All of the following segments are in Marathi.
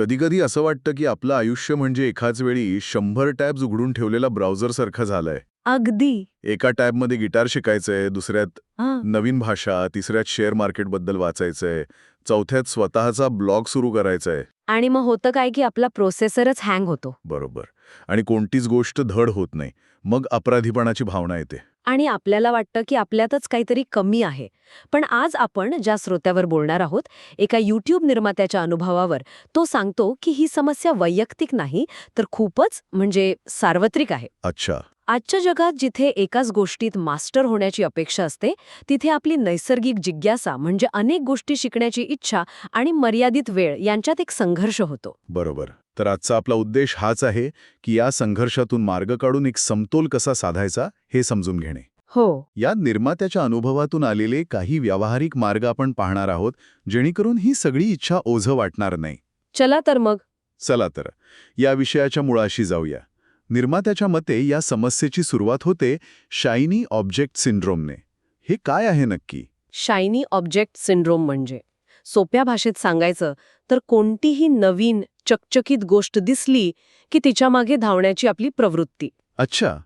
कधीकधी असं वाटतं की आपलं आयुष्य म्हणजे एकाच वेळी शंभर टॅब्स उघडून ठेवलेला ब्राउझरसारखं झालंय. अगदी. एका टॅबमध्ये गिटार शिकायचंय दुसऱ्यात नवीन भाषा तिसऱ्यात शेअर मार्केटबद्दल वाचायचंय चौथ्यात स्वतःचा ब्लॉग सुरू करायचाय. आणि मग होतं काय की आपला प्रोसेसरच हँग होतो. बरोबर. आणि कोणतीच गोष्ट धड होत नाही. मग अपराधीपणाची भावना येते. आणि आपल्याला वाटतं की आपल्यातच काहीतरी कमी आहे. पण आज आपण ज्या श्रोत्यावर बोलणार आहोत एका यूट्यूब निर्मात्याच्या अनुभवावर तो सांगतो की ही समस्या वैयक्तिक नाही तर खूपच म्हणजे सार्वत्रिक आहे. अच्छा. आजच्या जगात जिथे एकाच गोष्टीत मास्टर होण्याची अपेक्षा असते तिथे आपली नैसर्गिक जिज्ञासा म्हणजे अनेक गोष्टी शिकण्याची इच्छा आणि मर्यादित वेळ यांच्यात एक संघर्ष होतो. बरोबर. तर आजचा आपला उद्देश हाच आहे की या संघर्षातून मार्ग काढून एक समतोल कसा साधायचा हे समजून घेणे. हो. या निर्मात्याच्या अनुभवातून आलेले काही व्यावहारिक मार्ग आपण पाहणार आहोत जेणेकरून ही सगळी इच्छा ओझं वाटणार नाही. चला तर मग. चला तर. या विषयाच्या मुळाशी जाऊया. निर्मात्याच्या मते या समस्येची सुरुवात होते शायनी ऑब्जेक्ट सिंड्रोमने. हे काय आहे नक्की? शायनी ऑब्जेक्ट सिंड्रोम म्हणजे? सोप्या भाषेत सांगायचं तर कोणतीही नवीन चकचकीत गोष्ट दिसली की तिच्यामागे धावण्याची आपली प्रवृत्ती. अच्छा.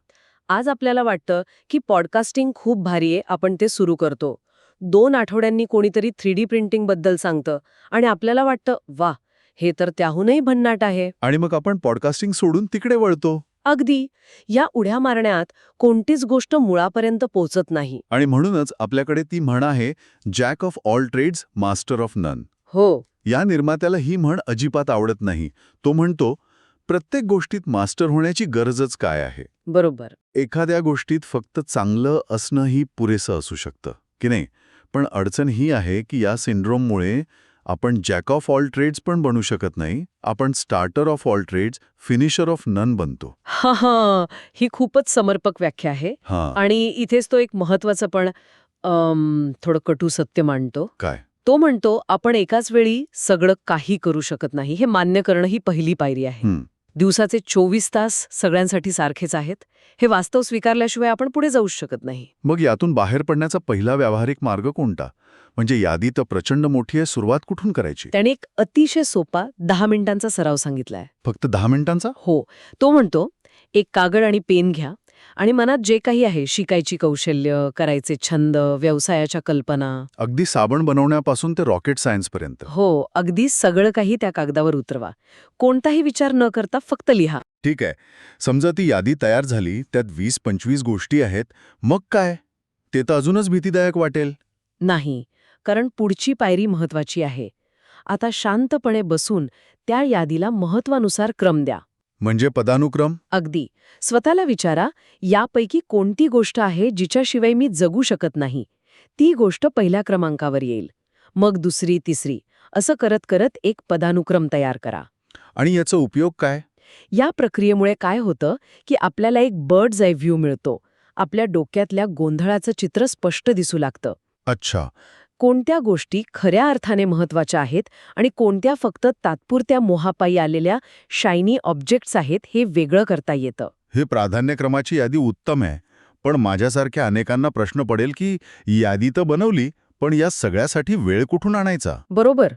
आज आपल्याला वाटतं की पॉडकास्टिंग खूप भारी आहे आपण ते सुरू करतो. दोन आठवड्यांनी कोणीतरी थ्री डी प्रिंटिंगबद्दल सांगतं आणि आपल्याला वाटतं वा हे तर त्याहूनही भन्नाट आहे. आणि मग आपण पॉडकास्टिंग सोडून तिकडे वळतो? अगदी या उड्या मारण्यात कोणतीच गोष्ट मुळापर्यंत पोचत नाही. आणि म्हणूनच आपल्याकडे ती म्हण आहे jack of all trades master of none हो. या निर्मात्याला ही म्हण अजिबात आवडत नाही. तो म्हणतो प्रत्येक गोष्टीत मास्टर होण्याची गरजच काय आहे? बरोबर. एखाद्या गोष्टीत फक्त चांगलं असणंही पुरेसं असू शकतं की नाही? पण अडचण ही आहे की या सिंड्रोममुळे आपण जॅक ऑफ ऑल ट्रेड्स पण बनू शकत नाही. आपण starter of all trades finisher of none बनतो. हा हा. ही खूपच समर्पक व्याख्या आहे. हां. आणि इथेच तो एक महत्वाचं पण थोडं कटू सत्य मांडतो. काय? तो म्हणतो आपण एकाच वेळी सगळं काही करू शकत नाही. हे मान्य करणं ही पहिली पायरी आहे. दिवसाचे चोवीस तास सगळ्यांसाठी सारखेच आहेत. हे वास्तव स्वीकारल्याशिवाय आपण पुढे जाऊच शकत नाही. मग यातून बाहेर पडण्याचा पहिला व्यावहारिक मार्ग कोणता? म्हणजे यादी तर प्रचंड मोठी आहे सुरुवात कुठून करायची? त्याने एक अतिशय सोपा दहा मिनिटांचा सराव सांगितलाय. फक्त दहा मिनिटांचा? हो. तो म्हणतो एक कागद आणि पेन घ्या आणि मनात जे काही आहे शिकायची कौशल्य करायचे छंद व्यवसायाच्या कल्पना. अगदी साबण बनवण्यापासून ते रॉकेट सायन्सपर्यंत. हो अगदी सगळं काही त्या कागदावर उतरवा. कोणताही विचार न करता फक्त लिहा. ठीक आहे. समजा ती यादी तयार झाली त्यात वीस पंचवीस गोष्टी आहेत मग काय? ते तर अजूनच भीतीदायक वाटेल. नाही. कारण पुढची पायरी महत्वाची आहे. आता शांतपणे बसून त्या यादीला महत्वानुसार क्रम द्या. म्हणजे पदानुक्रम? अगदी. स्वतःला विचारा यापैकी कोणती गोष्ट आहे जिच्याशिवाय मी जगू शकत नाही? ती गोष्ट पहिल्या क्रमांकावर येईल. मग दुसरी तिसरी. असं करत करत एक पदानुक्रम तयार करा. आणि याचा उपयोग काय? या प्रक्रियेमुळे काय होतं की आपल्याला एक बर्ड्स आय व्ह्यू मिळतो. आपल्या डोक्यातल्या गोंधळाचं चित्र स्पष्ट दिसू लागतं. अच्छा. कोणत्या गोष्टी खऱ्या अर्थाने महत्त्वाच्या आहेत आणि कोणत्या फक्त तात्पुरत्या मोहापायी आलेल्या शायनी ऑब्जेक्ट्स आहेत हे वेगळं करता येतं? हे प्राधान्यक्रमाची यादी उत्तम आहे. पण माझ्यासारख्या अनेकांना प्रश्न पडेल की यादी तर बनवली पण या सगळ्यासाठी वेळ कुठून आणायचा? बरोबर.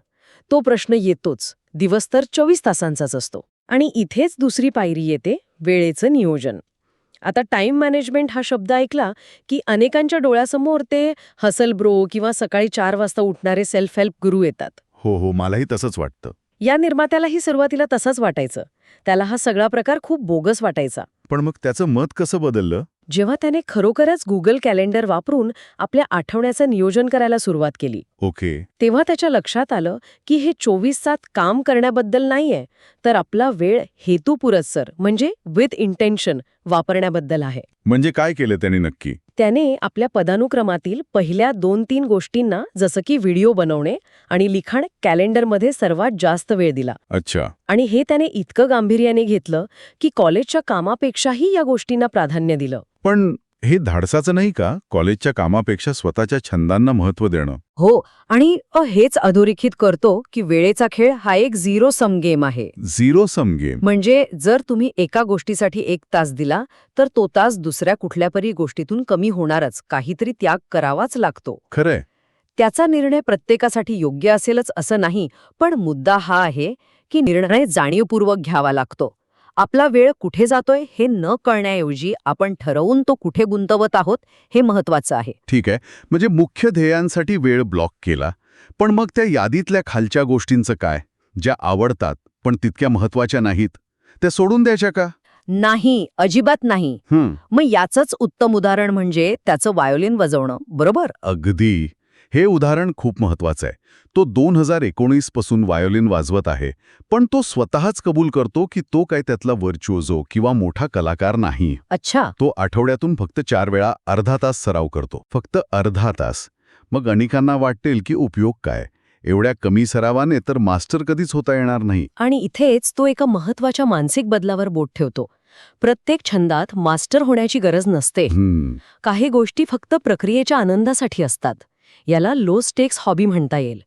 तो प्रश्न येतोच. दिवस तर चोवीस तासांचाच असतो. आणि इथेच दुसरी पायरी येते वेळेचं नियोजन. आता टाइम मॅनेजमेंट हा शब्द ऐकला की अनेकांच्या डोळ्यासमोर ते हसल ब्रो किंवा सकाळी चार वाजता उठणारे सेल्फ हेल्प गुरु येतात. हो हो मलाही तसंच वाटतं. या निर्मात्यालाही सुरुवातीला तसंच वाटायचं. त्याला हा सगळा प्रकार खूप बोगस वाटायचा. पण मग त्याचं मत कसं बदललं? जेव्हा त्याने खरोखरच गुगल कॅलेंडर वापरून आपल्या आठवड्याचं नियोजन करायला सुरुवात केली. ओके. तेव्हा त्याच्या लक्षात आलं की हे चोवीस तास काम करण्याबद्दल नाहीये तर आपला वेळ हेतुपुरस्सर म्हणजे विथ इंटेन्शन वापरण्याबद्दल आहे. म्हणजे काय केलं त्यांनी नक्की? त्याने आपल्या पदानुक्रमातील पहिल्या दोन तीन गोष्टींना जसं की व्हिडिओ बनवणे आणि लिखाण कॅलेंडरमध्ये सर्वात जास्त वेळ दिला. अच्छा. आणि हे त्याने इतकं गांभीर्याने घेतलं की कॉलेजच्या कामापेक्षाही या गोष्टींना प्राधान्य दिलं. पण हे धाडसाचं नाही का? कॉलेजच्या कामापेक्षा स्वतःच्या छंदांना महत्त्व देणं. हो आणि अ, हेच अधोरेखित करतो की वेळेचा खेळ हा एक झिरो सम गेम आहे. Zero sum game. म्हणजे जर तुम्ही एका गोष्टीसाठी एक तास दिला तर तो तास दुसऱ्या कुठल्यातरी गोष्टीतून कमी होणारच काहीतरी त्याग करावाच लागतो. खरंय. त्याचा निर्णय प्रत्येकासाठी योग्य असेलच असं नाही पण मुद्दा हा आहे की निर्णय जाणीवपूर्वक घ्यावा लागतो. आपला वेळ कुठे जातोय हे न कळण्याऐवजी आपण ठरवून तो कुठे गुंतवत आहोत हे महत्वाचं आहे. ठीक आहे. म्हणजे मुख्य ध्येयांसाठी वेळ ब्लॉक केला. पण मग त्या यादीतल्या खालच्या गोष्टींचं काय? ज्या आवडतात पण तितक्या महत्त्वाच्या नाहीत. त्या सोडून द्यायच्या का? नाही अजिबात नाही. मग याचंच उत्तम उदाहरण म्हणजे त्याचं वायोलिन वाजवणं. बरोबर? अगदी. हे उदाहरण खूप महत्वाचं आहे. तो दोन हजार एकोणीसपासून वायोलिन वाजवत आहे पण तो स्वतःच कबूल करतो की तो काय त्यातला वर्च्युओजो किंवा मोठा कलाकार नाही. अच्छा. तो आठवड्यातून फक्त चार वेळा अर्धा तास सराव करतो. फक्त अर्धा तास. मग अनेकांना वाटेल की उपयोग काय? एवढ्या कमी सरावाने तर मास्टर कधीच होता येणार नाही. आणि इथेच तो एका महत्त्वाच्या मानसिक बदलावर बोट ठेवतो. प्रत्येक छंदात मास्टर होण्याची गरज नसते. काही गोष्टी फक्त प्रक्रियेच्या आनंदासाठी असतात. याला लो स्टेक्स हॉबी म्हणता येईल.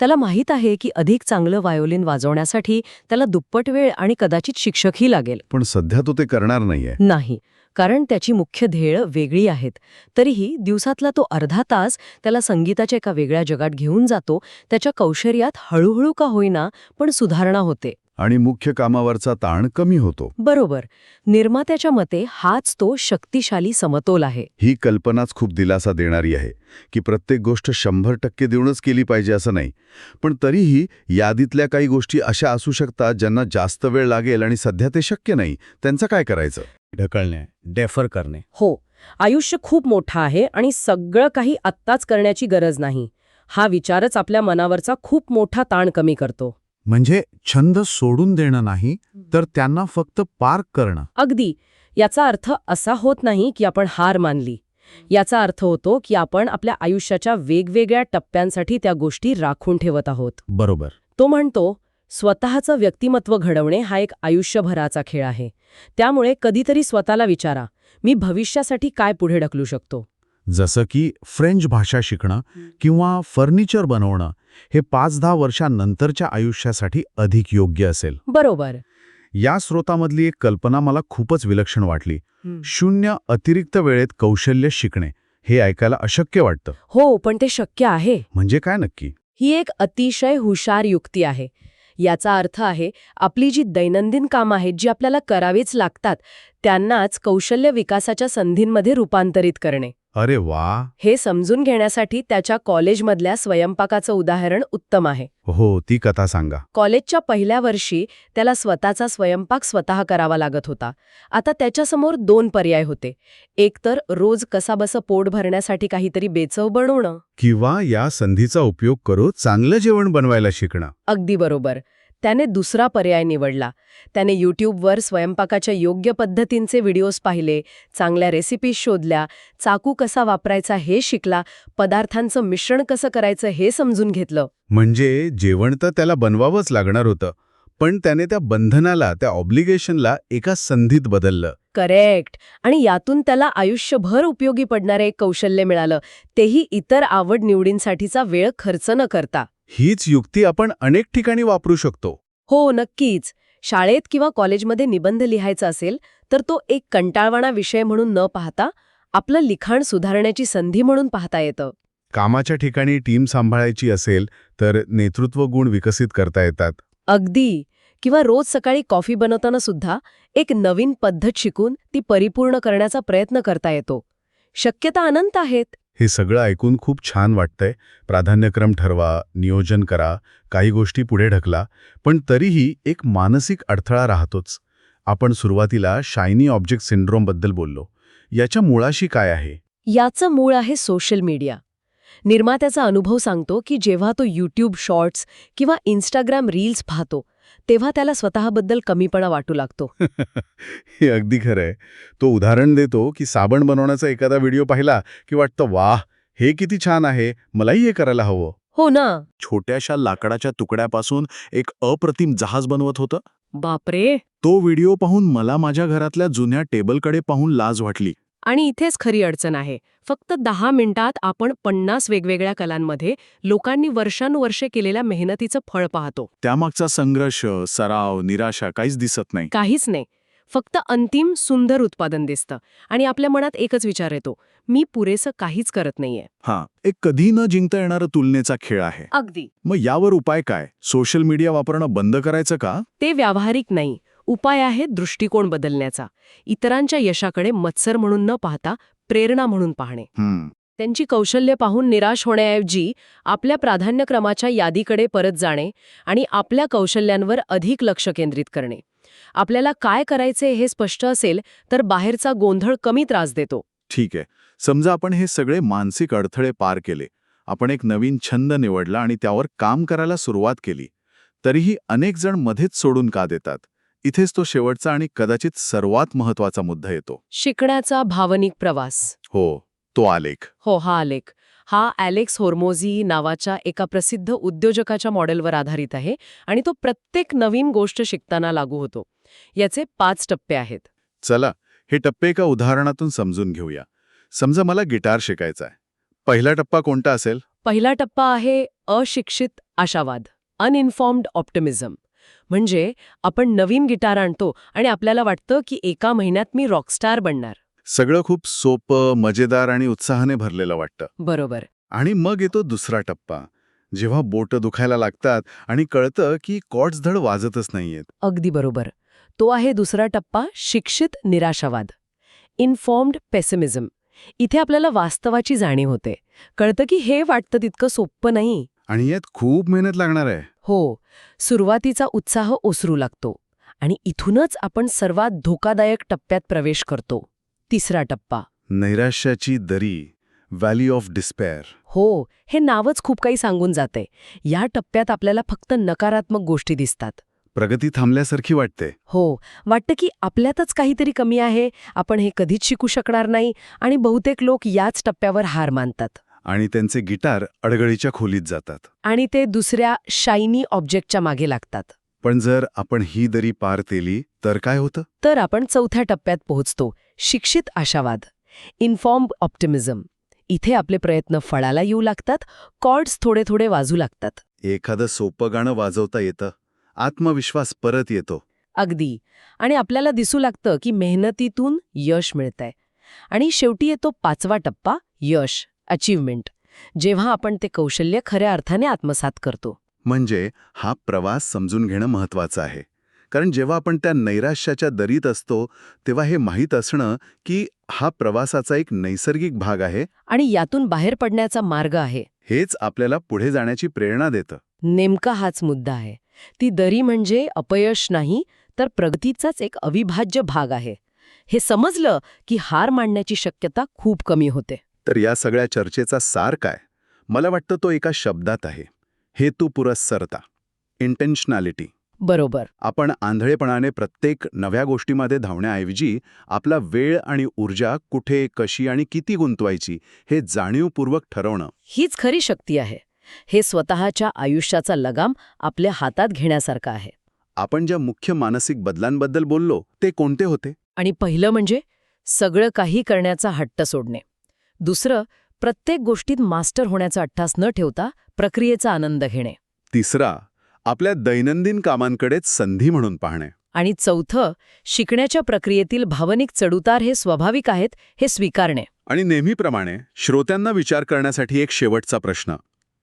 त्याला माहीत आहे की अधिक चांगलं व्हायोलिन वाजवण्यासाठी त्याला दुप्पट वेळ आणि कदाचित शिक्षकही लागेल. पण सध्या तो ते करणार नाहीये. नाही कारण त्याची मुख्य ध्येय वेगळी आहेत. तरीही दिवसातला तो अर्धा तास त्याला संगीताच्या एका वेगळ्या जगात घेऊन जातो त्याच्या कौशल्यात हळूहळू का होईना पण सुधारणा होते. आणि मुख्य कामावरचा ताण कमी होतो. बरोबर. निर्मात्याच्या मते हाच तो शक्तिशाली समतोल आहे. ही कल्पनाच खूप दिलासा देणारी आहे की प्रत्येक गोष्ट शंभर टक्के देऊनच केली पाहिजे असं नाही. पण तरीही यादीतल्या काही गोष्टी अशा असू शकतात ज्यांना जास्त वेळ लागेल आणि सध्या ते शक्य नाही. त्यांचं काय करायचं? ढकलणे डेफर करणे. हो. आयुष्य खूप मोठं आहे आणि सगळं काही आत्ताच करण्याची गरज नाही. हा विचारच आपल्या मनावरचा खूप मोठा ताण कमी करतो. म्हणजे छंद सोडून देणं नाही तर त्यांना फक्त पार्क करणं. अगदी. याचा अर्थ असा होत नाही की आपण हार मानली. याचा अर्थ होतो की आपण आपल्या आयुष्याच्या वेगवेगळ्या टप्प्यांसाठी त्या गोष्टी राखून ठेवत आहोत. बरोबर. तो म्हणतो स्वतःचं व्यक्तिमत्व घडवणे हा एक आयुष्यभराचा खेळ आहे. त्यामुळे कधीतरी स्वतःला विचारा मी भविष्यासाठी काय पुढे ढकलू शकतो? जसं की फ्रेंच भाषा शिकणं किंवा फर्निचर बनवणं हे पाच दहा वर्षांनंतरच्या आयुष्यासाठी अधिक योग्य असेल. बरोबर. या स्रोतामधली एक कल्पना मला खूपच विलक्षण वाटली. शून्य अतिरिक्त वेळेत कौशल्य शिकणे हे ऐकायला अशक्य वाटतं. हो पण ते शक्य आहे. म्हणजे काय नक्की? ही एक अतिशय हुशार युक्ती आहे. याचा अर्थ आहे आपली जी दैनंदिन कामं आहेत जी आपल्याला करावीच लागतात त्यांनाच कौशल्य विकासाच्या संधींमध्ये रूपांतरित करणे. अरे वा! हे समजून घेण्यासाठी त्याच्या कॉलेजमधल्या स्वयंपाकाचं उदाहरण उत्तम आहे. हो ती कथा सांगा. कॉलेजच्या पहिल्या वर्षी त्याला स्वतःचा स्वयंपाक स्वतः करावा लागत होता. आता त्याच्यासमोर दोन पर्याय होते. एक तर रोज कसाबसं पोट भरण्यासाठी काहीतरी बेचव बनवणं. किंवा या संधीचा उपयोग करून चांगलं जेवण बनवायला शिकणं. अगदी बरोबर. त्याने दुसरा पर्याय निवडला. त्याने यूट्यूबवर स्वयंपाकाच्या योग्य पद्धतींचे व्हिडिओज पाहिले चांगल्या रेसिपीज शोधल्या चाकू कसा वापरायचा हे शिकला पदार्थांचं मिश्रण कसं करायचं हे समजून घेतलं. म्हणजे जेवण तर त्याला बनवावंच लागणार होतं पण त्याने त्या बंधनाला त्या ऑब्लिगेशनला एका संधीत बदललं. करेक्ट आणि यातून त्याला आयुष्यभर उपयोगी पडणारे एक कौशल्य मिळालं. तेही इतर आवड निवडींसाठीचा वेळ खर्च न करता. हीच युक्ती आपण अनेक ठिकाणी वापरू शकतो. हो नक्कीच. शाळेत किंवा कॉलेजमध्ये निबंध लिहायचा असेल तर तो एक कंटाळवाणा विषय म्हणून न पाहता आपलं लिखाण सुधारण्याची संधी म्हणून पाहता येतं. कामाच्या ठिकाणी टीम सांभाळायची असेल तर नेतृत्व गुण विकसित करता येतात. अगदी. किंवा रोज सकाळी कॉफी बनवताना सुद्धा एक नवीन पद्धत शिकून ती परिपूर्ण करण्याचा प्रयत्न करता येतो. शक्यता अनंत आहेत. हे सगळं ऐकून खूप छान वाटतंय. प्राधान्यक्रम ठरवा नियोजन करा काही गोष्टी पुढे ढकला पण तरीही एक मानसिक अडथळा राहतोच. आपण सुरुवातीला शायनी ऑब्जेक्ट सिंड्रोमबद्दल बोललो. याच्या मुळाशी काय आहे? याचं मूळ आहे सोशल मीडिया निर्मात्याचा अनुभव सांगतो की जेव्हा तो यूट्यूब शॉर्ट्स किंवा इन्स्टाग्राम रील्स पाहतो तेव्हा त्याला स्वतःबद्दल कमीपणा वाटू लागतो. हे अगदी खरं आहे तो उदाहरण देतो की साबण बनवण्याचा एखादा व्हिडिओ पाहिला की वाटतं वाह हे किती छान आहे मलाही हे करायला हवं. हो ना. छोट्याशा लाकडाच्या तुकड्यापासून एक अप्रतिम जहाज बनवत होतं. बापरे. तो व्हिडिओ पाहून मला माझ्या घरातल्या जुन्या टेबलकडे पाहून लाज वाटली. आणि इथेच खरी अडचण आहे. फक्त दहा मिनिटात आपण पन्नास वेगवेगळ्या कलांमध्ये लोकांनी वर्षानुवर्षे केलेल्या मेहनतीचं फळ पाहतो. त्यामागचा संघर्ष सराव निराशा काहीच दिसत नाही. काहीच नाही. फक्त अंतिम सुंदर उत्पादन दिसतं. आणि आपल्या मनात एकच विचार येतो. मी पुरेसं काहीच करत नाहीये. हा एक कधी न जिंकता येणारा तुलनेचा खेळ आहे. अगदी. मग यावर उपाय काय? सोशल मीडिया वापरणं बंद करायचं का? ते व्यावहारिक नाही. उपाय आहे दृष्टिकोन बदलण्याचा. इतरांच्या यशाकडे मत्सर म्हणून न पाहता प्रेरणा म्हणून पाहणे. त्यांची कौशल्य पाहून निराश होण्याऐवजी आपल्या प्राधान्यक्रमाच्या यादीकडे परत जाणे आणि आपल्या कौशल्यांवर अधिक लक्ष केंद्रित करणे. आपल्याला काय करायचे हे स्पष्ट असेल तर बाहेरचा गोंधळ कमी त्रास देतो. ठीक आहे. समजा आपण हे सगळे मानसिक अडथळे पार केले. आपण एक नवीन छंद निवडला आणि त्यावर काम करायला सुरुवात केली. तरीही अनेक जण मध्येच सोडून का देतात? इथेच तो शेवटचा आणि कदाचित सर्वात महत्त्वाचा मुद्दा येतो. शिकण्याचा भावनिक प्रवास. हो तो आलेख. हो हा आलेख. हा ॲलेक्स होर्मोझी नावाच्या एका प्रसिद्ध उद्योजकाच्या मॉडेलवर आधारित आहे आणि तो प्रत्येक नवीन गोष्ट शिकताना लागू होतो. याचे पाच टप्पे आहेत. चला हे टप्पे एका उदाहरणातून समजून घेऊया. समजा मला गिटार शिकायचा आहे. पहिला टप्पा कोणता असेल? पहिला टप्पा आहे अशिक्षित आशावाद अनइन्फॉर्म्ड ऑप्टिमिझम. म्हणजे आपण नवीन गिटार आणतो आणि आपल्याला वाटतं की एका महिन्यात मी रॉकस्टार बनणार. सगळं खूप सोपं मजेदार आणि उत्साहाने भरलेलं वाटतं. बरोबर. आणि मग येतो दुसरा टप्पा. जेव्हा बोटं दुखायला लागतात आणि कळतं की कॉर्ड्स धड वाजतच नाहीयेत. अगदी बरोबर. तो आहे दुसरा टप्पा शिक्षित निराशावाद. Informed pessimism. इथे आपल्याला वास्तवाची जाणीव होते. कळतं की हे वाटतं तितकं सोपं नाही. आणि यात खूप मेहनत लागणार आहे. हो सुरुवातीचा उत्साह ओसरू लागतो आणि इथूनच आपण सर्वात धोकादायक टप्प्यात प्रवेश करतो तिसरा टप्पा. नैराश्याची दरी व्हॅली ऑफ डिस्पेअर हो हे नावच खूप काही सांगून जाते. या टप्प्यात आपल्याला फक्त नकारात्मक गोष्टी दिसतात. प्रगती थांबल्यासारखी वाटते. हो वाटतं की आपल्यातच काहीतरी कमी आहे आपण हे कधीच शिकू शकणार नाही आणि बहुतेक लोक याच टप्प्यावर हार मानतात. आणि त्यांचे गिटार अडगळीच्या खोलीत जातात. आणि ते दुसऱ्या शायनी ऑब्जेक्टच्या मागे लागतात. पण जर आपण ही दरी पार केली तर काय होतं? तर आपण चौथ्या टप्प्यात पोहोचतो शिक्षित आशावाद इन्फॉर्म ऑप्टिमिझम इथे आपले प्रयत्न फळाला येऊ लागतात कॉर्ड्स थोडे थोडे वाजू लागतात. एखादं सोपं गाणं वाजवता येतं आत्मविश्वास परत येतो. अगदी. आणि आपल्याला दिसू लागतं की मेहनतीतून यश मिळतंय. आणि शेवटी येतो पाचवा टप्पा यश. अचीवमेंट जेव्हा आपण ते कौशल्य खऱ्या अर्थाने आत्मसात करतो. म्हणजे हा प्रवास समजून घेणं महत्वाचं आहे. कारण जेव्हा आपण त्या नैराश्याच्या दरीत असतो तेव्हा हे माहीत असणं की हा प्रवासाचा एक नैसर्गिक भाग आहे. आणि यातून बाहेर पडण्याचा मार्ग आहे. हेच आपल्याला पुढे जाण्याची प्रेरणा देतं. नेमका हाच मुद्दा आहे. ती दरी म्हणजे अपयश नाही तर प्रगतीचाच एक अविभाज्य भाग आहे. हे समजलं की हार मांडण्याची शक्यता खूप कमी होते. तर या सगळ्या चर्चेचा सार काय? मला वाटतं तो एका शब्दात आहे. हेतू पुरस्सरता. इंटेन्शनॅलिटी बरोबर. आपण आंधळेपणाने प्रत्येक नव्या गोष्टीमध्ये धावण्याऐवजी आपला वेळ आणि ऊर्जा कुठे कशी आणि किती गुंतवायची हे जाणीवपूर्वक ठरवणं. हीच खरी शक्ती आहे. हे स्वतःच्या आयुष्याचा लगाम आपल्या हातात घेण्यासारखं आहे. आपण ज्या मुख्य मानसिक बदलांबद्दल बोललो ते कोणते होते? आणि पहिलं म्हणजे सगळं काही करण्याचा हट्ट सोडणे. दुसरं प्रत्येक गोष्टीत मास्टर होण्याचा अट्टास न ठेवता प्रक्रियेचा आनंद घेणे. तिसरा आपल्या दैनंदिन कामांकडेच संधी म्हणून पाहणे. आणि चौथं शिकण्याच्या प्रक्रियेतील भावनिक चढउतार हे स्वाभाविक आहेत हे स्वीकारणे. आणि नेहमीप्रमाणे श्रोत्यांना विचार करण्यासाठी एक शेवटचा प्रश्न.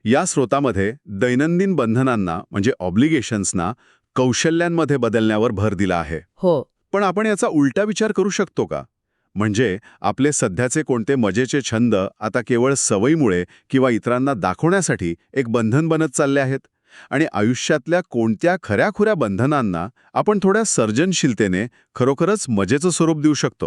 या स्रोतामध्ये दैनंदिन बंधनांना म्हणजे ऑब्लिगेशन्सना कौशल्यांमध्ये बदलण्यावर भर दिला आहे. हो. पण आपण याचा उलटा विचार करू शकतो का? म्हणजे आपले सध्याचे कोणते मजेचे छंद आता केवळ सवयीमुळे किंवा इतरांना दाखवण्यासाठी एक बंधन बनत चालले आहेत? आणि आयुष्यातल्या कोणत्या खऱ्याखुऱ्या बंधनांना आपण थोड्या सर्जनशीलतेने खरोखरच मजेचं स्वरूप देऊ शकतो?